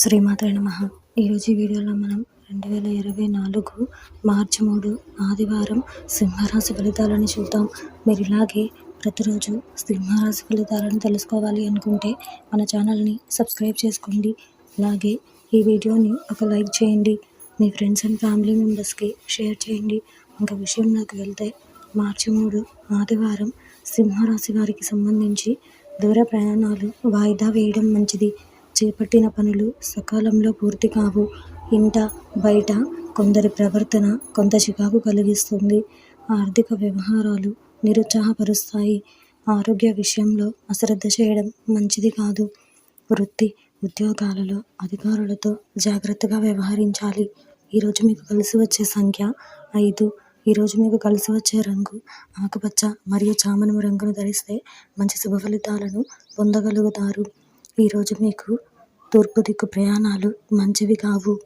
శ్రీమాత నమ. ఈరోజు ఈ వీడియోలో మనం రెండు వేల ఇరవై నాలుగు మార్చి మూడు ఆదివారం సింహరాశి ఫలితాలను చూద్దాం. మీరు ఇలాగే ప్రతిరోజు సింహరాశి ఫలితాలను తెలుసుకోవాలి అనుకుంటే మన ఛానల్ని సబ్స్క్రైబ్ చేసుకోండి. అలాగే ఈ వీడియోని ఒక లైక్ చేయండి. మీ ఫ్రెండ్స్ అండ్ ఫ్యామిలీ మెంబర్స్కి షేర్ చేయండి. ఇంకా విషయంలోకి వెళ్తే మార్చి మూడు ఆదివారం సింహరాశి వారికి సంబంధించి దూర ప్రయాణాలు వాయిదా వేయడం మంచిది. చేపట్టిన పనులు సకాలంలో పూర్తి కావు. ఇంట బయట కొందరి ప్రవర్తన కొంత చికాకు కలిగిస్తుంది. ఆర్థిక వ్యవహారాలు నిరుత్సాహపరుస్తాయి. ఆరోగ్య విషయంలో అశ్రద్ధ చేయడం మంచిది కాదు. వృత్తి ఉద్యోగాలలో అధికారులతో జాగ్రత్తగా వ్యవహరించాలి. ఈరోజు మీకు కలిసి వచ్చే సంఖ్య ఐదు. ఈరోజు మీకు కలిసి వచ్చే రంగు ఆకుపచ్చ మరియు చామనము రంగును ధరిస్తే మంచి శుభ ఫలితాలను పొందగలుగుతారు. ఈరోజు మీకు తూర్పు దిక్కు ప్రయాణాలు మంచివి కావు.